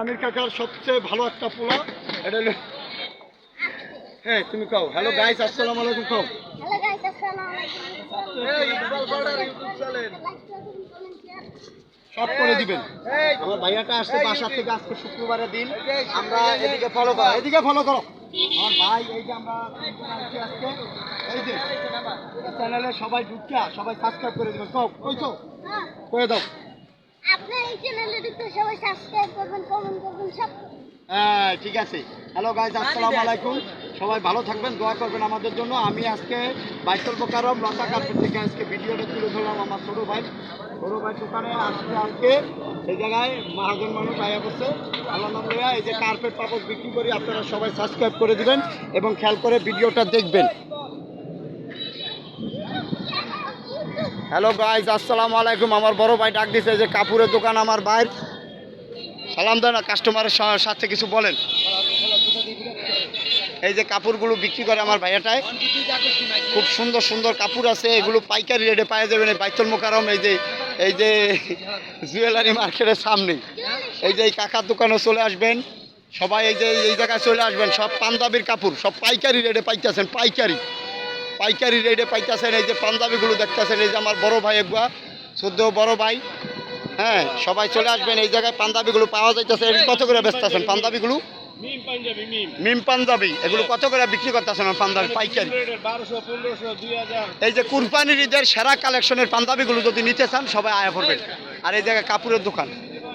আমির কাকার সবচেয়ে ভালো একটা পোলা এটা হ্যাঁ তুমি কও হ্যালো গাইস আসসালামু আলাইকুম কও পাউডার ইউটিউব চ্যানেল সব করে দিবেন। আমার ভাইয়াটা আসছে বাসা থেকে আজকে শুক্রবারের দিন। আমরা এদিকে ফলো করো। এদিকে ফলো করো। আমার ভাই এই যে আমরা আজকে এই যে চ্যানেলে সবাই ঢুকিয়া সবাই সাবস্ক্রাইব করে দিবেন। কও কইছো? হ্যাঁ, করে দাও। আপনার এই চ্যানেলে একটু সবাই সাবস্ক্রাইব করবেন কমেন্ট করবেন সব। হ্যাঁ ঠিক আছে। হ্যালো গাইজ আসসালামু আলাইকুম। সবাই ভালো থাকবেন দোয়া করবেন আমাদের জন্য। আমি আজকে বাইতুল মোকারম লতা কার্পেট থেকে আজকে ভিডিওটা তুলে ধরলাম আমার ছোটো ভাই। ছোটো ভাই দোকানে আজকে আজকে এই জায়গায় মহাজন মানুষ আয়া করছে আল্লাহ এই যে কার্পেট পাপড় বিক্রি করি আপনারা সবাই সাবস্ক্রাইব করে দিবেন এবং খেয়াল করে ভিডিওটা দেখবেন। হ্যালো গাইজ আসসালামু আলাইকুম। আমার বড় ভাই ডাক দিছে যে কাপুরের দোকান আমার ভাই সালাম দেন কাস্টমারের সাথে কিছু বলেন। এই যে কাপড়গুলো বিক্রি করে আমার ভাইয়াটায় খুব সুন্দর সুন্দর কাপড় আছে, এগুলো পাইকারি রেটে পাওয়া যাবে না। বাইতুল মোকারম এই যে এই যে জুয়েলারি মার্কেটের সামনে এই যে এই কাকার দোকানে চলে আসবেন। সবাই এই যে এই জায়গায় চলে আসবেন। সব পাঞ্জাবির কাপড় সব পাইকারি রেটে পাইতেছেন, পাইকারি। পাইকারি রেটে পাইতেছেন এই যে পাঞ্জাবিগুলো দেখতেছেন এই যে আমার বড় ভাই একবার শুদ্ধ বড় ভাই হ্যাঁ সবাই চলে আসবেন এই জায়গায় পাঞ্জাবিগুলো পাওয়া যাইতেছে কত করে বেচতেছেন পাঞ্জাবিগুলো? মিম পাঞ্জাবি মিম। মিম পাঞ্জাবি এগুলো কত করে বিক্রি করতেছেন পাঞ্জাবি পাইকারি? এই যে কুরবানির ঈদের সেরা কালেকশনের পাঞ্জাবিগুলো যদি নিতে চান সবাই আয়া পড়বেন। আর এই জায়গায় কাপড়ের দোকান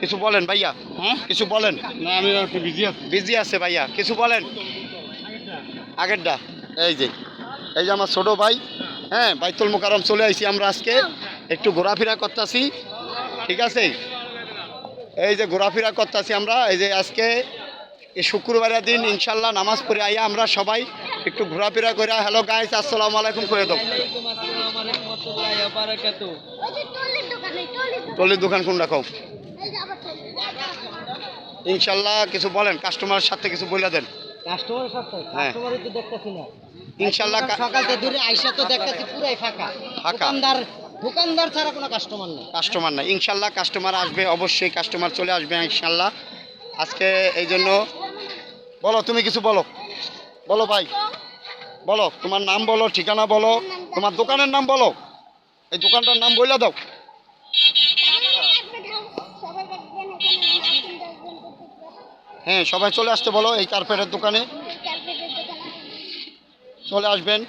কিছু বলেন ভাইয়া? হ্যাঁ? কিছু বলেন? না আমি বিজি আছি। বিজি আছে ভাইয়া কিছু বলেন? আগেরটা। এই যে এই যে আমার ছোট ভাই হ্যাঁ বাইতুল মোকারম চলে আইছি আমরা আজকে। একটু ঘোরাফেরা করতেছি ঠিক আছে? এই যে ঘোরাফেরা করতেছি আমরা এই যে আজকে এই শুক্রবারের দিন ইনশাল্লাহ নামাজ পড়ে আইয়া আমরা সবাই একটু ঘোরাফেরা করে হ্যালো গাইস আসসালামু আলাইকুম করে যে টলির দোকান কোন রাখো ইনশাল্লাহ কিছু বলেন কাস্টমারের সাথে কিছু বলে দেন। কাস্টমারের সাথে? হ্যাঁ। কাস্টমারই তো দেখতেছি না। ইনশাল্লাহ কা- দূরে আইসা তো দেখতেছি পুরাই ফাঁকা। ফাঁকা। দোকানদার দোকানদার ছাড়া কোনো কাস্টমার নেই। কাস্টমার না ইনশাল্লাহ কাস্টমার আসবে অবশ্যই কাস্টমার চলে আসবে ইনশাল্লাহ আজকে এই জন্য বলো তুমি কিছু বলো। বলো ভাই। বলো তোমার নাম বলো ঠিকানা বলো তোমার দোকানের নাম বলো। এই দোকানটার নাম বলে দাও। হ্যাঁ সবাই চলে আসতে বলো এই কার্পেটের দোকান। চলে আসবেন।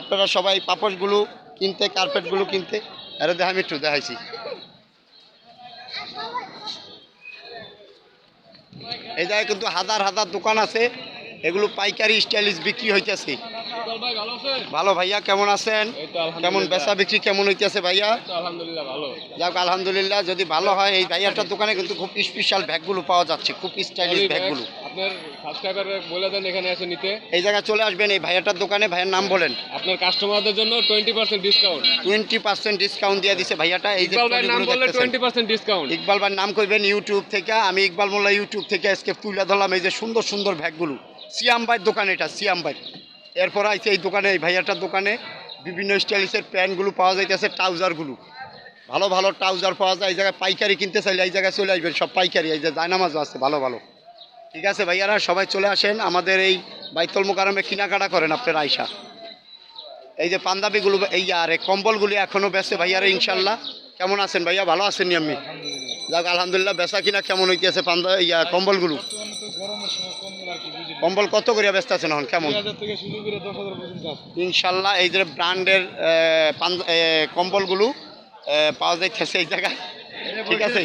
আপনারা সবাই পাপড়গুলো কিনতে কার্পেটগুলো কিনতে। আরে দেখা আমি একটু দেখাইছি। এই জায়গায় কিন্তু হাজার হাজার দোকান আছে। এগুলো পাইকারি স্টাইলিশ বিক্রি হইতেছে। ভালো ভাইয়া কেমন আছেন? কেমন বেচা বিক্রি কেমন হইতেছে ভাইয়া? তো আলহামদুলিল্লাহ ভালো। যাক আলহামদুলিল্লাহ যদি ভালো হয় এই ভাইয়াটার দোকানে কিন্তু খুব স্পেশাল ব্যাগগুলো পাওয়া যাচ্ছে খুব স্টাইলিশ ব্যাগগুলো আপনার সাবস্ক্রাইবার বলে দেন এখানে এসে নিতে। এই জায়গায় চলে আসবেন এই ভাইয়াটার দোকানে ভাইয়ের নাম বলেন। আপনার কাস্টমারদের জন্য twenty percent discount twenty percent discount দিয়ে দিছে ভাইয়াটা এই যে ইকবাল ভাইয়ের নাম বললে টোয়েন্টি পার্সেন্ট ডিসকাউন্ট ইকবাল ভাইয়ের নাম করবেন ইউটিউব থেকে আমি ইকবাল মোল্লা ইউটিউব থেকে আজকে তুলে ধরলাম এই যে সুন্দর সুন্দর ব্যাগগুলো। সিয়াম ভাইয়ের দোকান এটা সিয়াম ভাই। এরপর আইছে এই দোকানে এই ভাইয়াটার দোকানে বিভিন্ন স্টাইলিশের প্যান্টগুলো পাওয়া যাইতেছে ট্রাউজারগুলো। ভালো ভালো ট্রাউজার পাওয়া যায় এই জায়গায় পাইকারি কিনতে চাইলে এই জায়গায় চলে আসবেন সব পাইকারি এই যে জায়নামাজও আছে ভালো ভালো। ঠিক আছে, ভাইয়ারা, সবাই চলে আসেন। আমাদের এই বাইতল মোকারমে কেনাকাটা করেন আপনার আইসা এই যে পাঞ্জাবিগুলো, এই আর কম্বলগুলি এখনও বেচে, ভাইয়ারা ইনশাল্লাহ কেমন আছেন ভাইয়া? ভালো আছেন নি আপনি? যাক, আলহামদুলিল্লাহ, বেচা কিনা কেমন হইতেছে পান্দা ইয়া কম্বলগুলো? কম্বল কত করিয়া ব্যস্ত আছেন এখন? কেমন? ইনশাল্লাহ এই যে ব্র্যান্ডের কম্বলগুলো পাওয়া যাইতেছে এই জায়গায়। ঠিক আছে।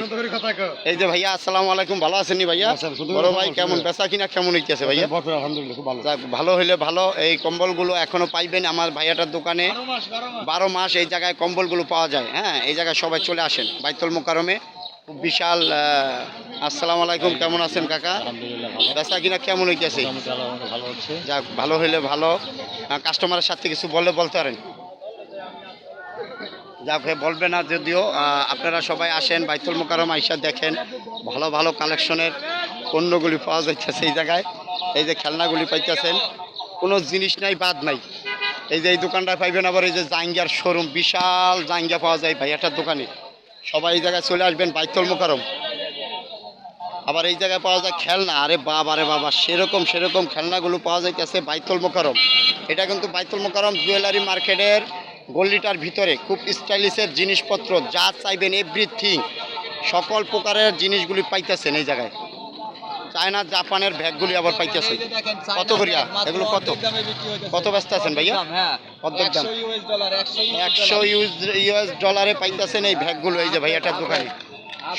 এই যে ভাইয়া আসসালামু আলাইকুম ভালো আছেন নি ভাইয়া? বড় ভাই কেমন? বেচা কিনা কেমন হইতেছে ভাইয়া? আলহামদুলিল্লাহ খুব ভালো। ভালো হইলে ভালো। এই কম্বলগুলো এখনও পাইবেন আমার ভাইয়াটার দোকানে। বারো মাস এই জায়গায় কম্বলগুলো পাওয়া যায়। হ্যাঁ এই জায়গায় সবাই চলে আসেন বাইতুল মোকারমে খুব বিশাল আহ, আসসালামু আলাইকুম কেমন আছেন কাকা? বেচা কিনা কেমন হইতেছে? যাক ভালো হইলে ভালো। কাস্টমারের সাথে কিছু বললে বলতে পারেন। যাক ভাই বলবে না যদিও আপনারা সবাই আসেন, বাইতুল মোকারম আইসা দেখেন, ভালো ভালো কালেকশনের পণ্যগুলি পাওয়া যাইতেছে এই জায়গায়। এই যে খেলনাগুলি পাইতেছেন, কোনো জিনিস নাই, বাদ নাই। এই যে এই দোকানটা পাইবেন আবার এই যে জাঙ্গিয়ার শোরুম, বিশাল জাঙ্গিয়া পাওয়া যায় ভাইয়াটার দোকানে। সবাই এই জায়গায় চলে আসবেন, বাইতুল মোকারম আবার এই জায়গায় পাওয়া যায় খেলনা, আরে বাবা রে বাবা, সেরকম সেরকম খেলনাগুলো পাওয়া যাইতেছে বাইতুল মোকারম এটা কিন্তু বাইতুল মোকারম জুয়েলারি মার্কেটের গল্লিটার ভিতরে খুব স্টাইলিশের জিনিসপত্র যা চাইবেন এভরিথিং সকল প্রকারের জিনিসগুলি পাইতেছেন এই জায়গায়। চায়না জাপানের ব্যাগগুলি আবার পাইতেছে কত করিয়া? এগুলো কত? কত ব্যস্ত আছেন ভাইয়া? হ্যাঁ। কত দাম। ইউএস একশো ইউএস ডলারে পাইতেছেন এই ব্যাগগুলো এই যে ভাইয়াটার দোকানে।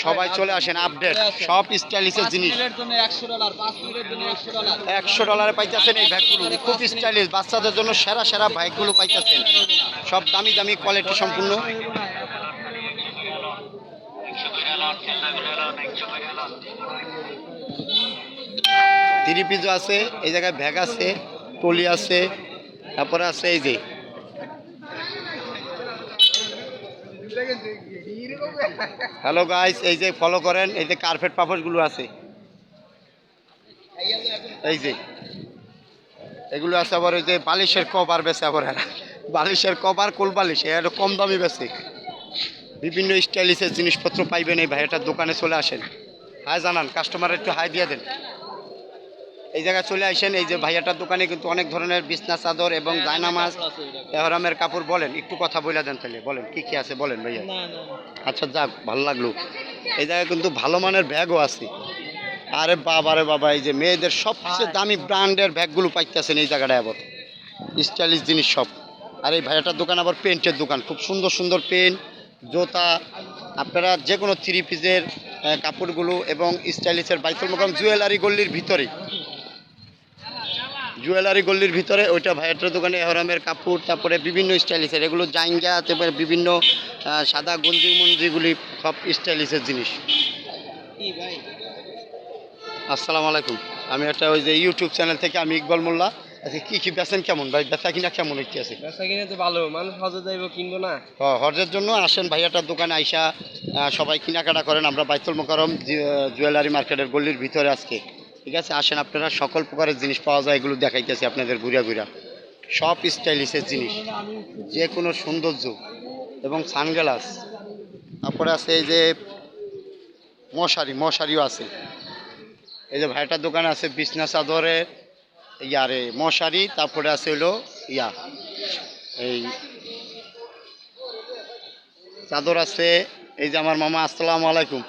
সবাই চলে আসেন আপডেট সব স্টাইলিশের জিনিস। একশো ডলার পাইতেছেন এই ব্যাগগুলো। খুব স্টাইলিশ বাচ্চাদের জন্য সেরা সেরা ব্যাগগুলো পাইতেছেন। সব দামি দামি কোয়ালিটি সম্পূর্ণ। থ্রি পিসও আছে এই জায়গায় ব্যাগ আছে টলি আছে তারপরে আছে এই যে। হ্যালো গাইস এই যে ফলো করেন, এই যে কার্পেট পাপড়গুলো আছে। এই যে। এগুলো আছে আবার ওই যে বালিশের কভার বেছে আবার এরা। বালিশের কভার, কোল বালিশ এটা কম দামি বেছে বিভিন্ন স্টাইলিশের জিনিসপত্র পাইবেন এই ভাই ভাইয়াটার দোকানে চলে আসেন। হাই জানান কাস্টমার একটু হাই দিয়ে দেন। এই জায়গায় চলে আসেন এই যে ভাইয়াটার দোকানে কিন্তু অনেক ধরনের বিছনা চাদর এবং জায়নামাজ এহরামের কাপড় বলেন। একটু কথা বলে দেন তাহলে বলেন কি কি আছে বলেন ভাইয়া? আচ্ছা যাক ভালো লাগল। এই জায়গায় কিন্তু ভালো মানের ব্যাগও আছে। আরে বাবা রে বাবা এই যে মেয়েদের সবচেয়ে দামি ব্র্যান্ডের ব্যাগগুলো পাইতেছেন এই জায়গাটায় আবার। স্টাইলিশ জিনিস সব। আর এই ভাইয়াটার দোকান আবার পেন্টের দোকান। খুব সুন্দর সুন্দর পেন্ট জুতা আপনারা যে কোনো থ্রি পিসের কাপড়গুলো এবং স্টাইলিশের বাইতুল মোকাম জুয়েলারি গল্লির ভিতরে। জুয়েলারি গল্লির ভিতরে ওইটা ভাইয়াটার দোকানে এহরামের কাপড় তারপরে বিভিন্ন স্টাইলিশের এগুলো জাইঙ্গা তারপরে বিভিন্ন সাদা গঞ্জি মঞ্জিগুলি সব স্টাইলিশের জিনিস। কি ভাই আসসালামু আলাইকুম। আমি একটা ওই যে ইউটিউব চ্যানেল থেকে আমি ইকবাল মোল্লা। আচ্ছা কী কী বেচেন কেমন ভাই? বেচা কিনা কেমন হইতে আছে? ব্যবসা কিনে তো ভালো। মানুষ হজে যাইবো কিনবো না। হ, হজের জন্য আসেন ভাইয়াটার দোকানে আইসা সবাই কেনাকাটা করেন। আমরা বাইতুল মোকারম জুয়েলারি মার্কেটের গল্লির ভিতরে আজকে। ঠিক আছে, আসেন আপনারা, সকল প্রকারের জিনিস পাওয়া যায়, এগুলো দেখাইতেছি আপনাদের ঘুরিয়া ঘুরিয়া সব স্টাইলিশের জিনিস যে কোনো সৌন্দর্য এবং সানগ্লাস। তারপরে আছে এই যে মশারি, মশারিও আছে। এই যে ভাইটার দোকানে আছে বিছনা চাদরে ইয়ারে মশারি, তারপরে আছে হলো ইয়া, এই চাদর আছে। এই যে আমার মামা, আসসালামু আলাইকুম।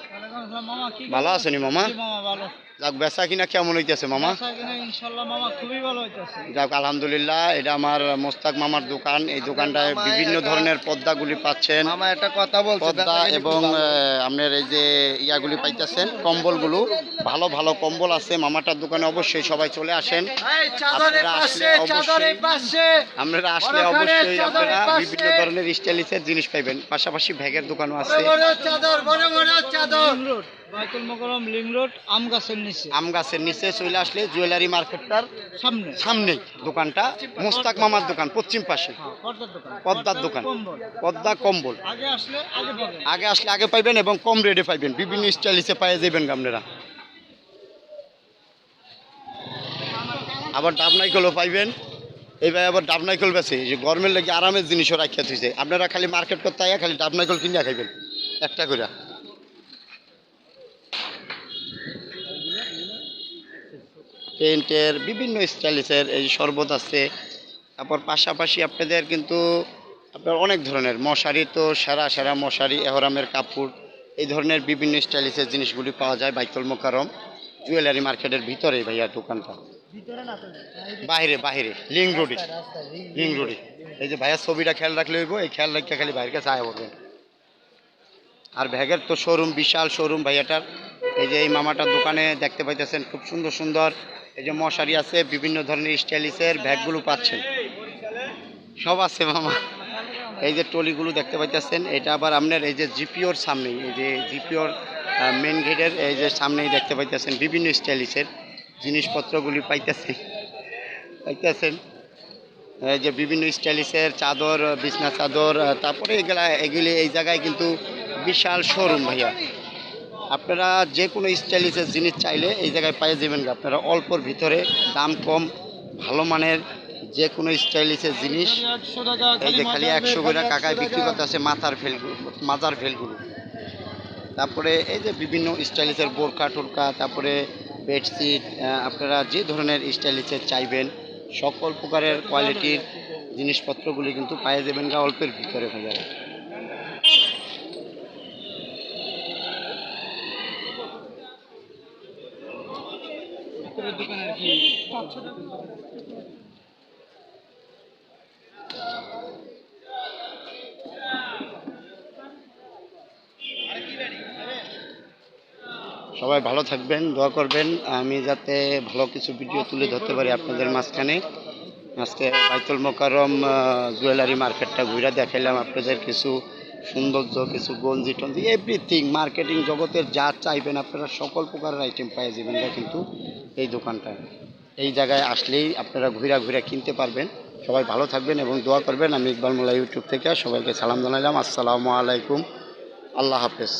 ভালো আছেনি মামা? মামা, ভালো। যাক বেচা কিনা কেমন হইতেছে মামা? ব্যবসা কিনে ইনশাল্লাহ মামা খুবই ভালো হইতেছে। যাক আলহামদুলিল্লাহ এটা আমার মোস্তাক মামার দোকান। এই দোকানটায় বিভিন্ন ধরনের পর্দাগুলি পাচ্ছেন। পর্দা এবং আহ, আপনার এই যে ইয়াগুলি পাইতেছেন কম্বলগুলো ভালো ভালো কম্বল আছে। মামাটার দোকানে অবশ্যই সবাই চলে আসেন। আপনারা আসলে অবশ্যই আপনারা আসলে অবশ্যই আপনারা বিভিন্ন ধরনের স্টাইলিশের জিনিস পাইবেন। পাশাপাশি ব্যাগের দোকানও আছে। রোড বাইতুল মোকরম লিং রোড আম গাছের নিচে। আম গাছের নিচে চলে আসলে জুয়েলারি মার্কেটটার সামনে। সামনেই দোকানটা মোস্তাক মামার দোকান পশ্চিম পাশে। হ্যাঁ, পদ্মার দোকান। কম্বল। পদ্মা কম্বল। আগে আসলে আগে পাইবেন এবং কম রেটে পাইবেন। বিভিন্ন স্টাইলিশে পাইয়ে যাবেন আপনারা আবার ডাব নাইকলও পাইবেন। এইবার আবার ডাব নাইকল বেছে। যে গরমের লাগে আরামের জিনিসও রাখিয়া থুইছে। আপনারা খালি মার্কেট করতে আইয়া খালি ডাব নাইকল কিনিয়া খাইবেন। একটা করে পেন্টের বিভিন্ন স্টাইলিশের এই শরবত আছে। তারপর পাশাপাশি আপনাদের কিন্তু আপনার অনেক ধরনের মশারি তো সেরা সেরা মশারি এহরামের কাপড় এই ধরনের বিভিন্ন স্টাইলিশের জিনিসগুলি পাওয়া যায় বাইতুল মোকারম জুয়েলারি মার্কেটের ভিতরে ভাইয়া দোকানটা। বাইরে বাইরে লিং রোডে লিং রোডে। এই যে ভাইয়া ছবিটা খেয়াল রাখলে হইব এই খেয়াল রাখতে খালি বাইরের কাছে আয় পড়বেন। আর ব্যাগের তো শোরুম বিশাল শোরুম ভাইয়াটার। এই যে এই মামাটার দোকানে দেখতে পাইতেছেন, খুব সুন্দর সুন্দর। এই যে মশারি আছে, বিভিন্ন ধরনের স্টাইলিশের ব্যাগগুলো পাচ্ছেন। সব আছে মামা। এই যে টলিগুলো দেখতে পাইতেছেন, এটা আবার আপনার এই যে জিপিওর সামনেই এই যে জিপিওর মেন গেটের এই যে সামনেই দেখতে পাইতেছেন, বিভিন্ন স্টাইলিশের জিনিসপত্রগুলি পাইতেছেন। পাইতেছেন। এই যে বিভিন্ন স্টাইলিশের চাদর, বিছনা চাদর তারপরে এগুলা, এগুলি এই জায়গায় কিন্তু বিশাল শোরুম ভাইয়া। আপনারা যে কোনো স্টাইলিশের জিনিস চাইলে এই জায়গায় পাই যাবেন। আপনারা অল্পর ভিতরে, দাম কম, ভালো মানের যে কোনো স্টাইলিশের জিনিস। এই যে খালি একশো করে কাকায় বিক্রি করতে আছে মাথার ফেলগুলো, মাজার ফেলগুলো। তারপরে এই যে বিভিন্ন স্টাইলিশের বোরকা টোরকা তারপরে বেডশিট আপনারা যে ধরনের স্টাইলিশের চাইবেন, সকল প্রকারের কোয়ালিটির জিনিসপত্রগুলি কিন্তু পাওয়া যাবেন গা অল্পের ভিতরে হয়ে সবাই ভালো থাকবেন, দোয়া করবেন। আমি যাতে ভালো কিছু ভিডিও তুলে ধরতে পারি আপনাদের মাঝখানে। আজকে বাইতুল মোকারম জুয়েলারি মার্কেটটা ঘুরে দেখাইলাম আপনাদের কিছু। সৌন্দর্য, কিছু গঞ্জি টঞ্জি এভরিথিং মার্কেটিং জগতের যা চাইবেন আপনারা সকল প্রকারের আইটেম পাই যাবেন। কিন্তু এই দোকানটায় এই জায়গায় আসলেই আপনারা ঘুরা ঘুরে কিনতে পারবেন। সবাই ভালো থাকবেন এবং দোয়া করবেন। আমি ইকবাল মোল্লা ইউটিউব থেকে সবাইকে সালাম জানাইলাম। আসসালামু আলাইকুম। আল্লাহ হাফেজ।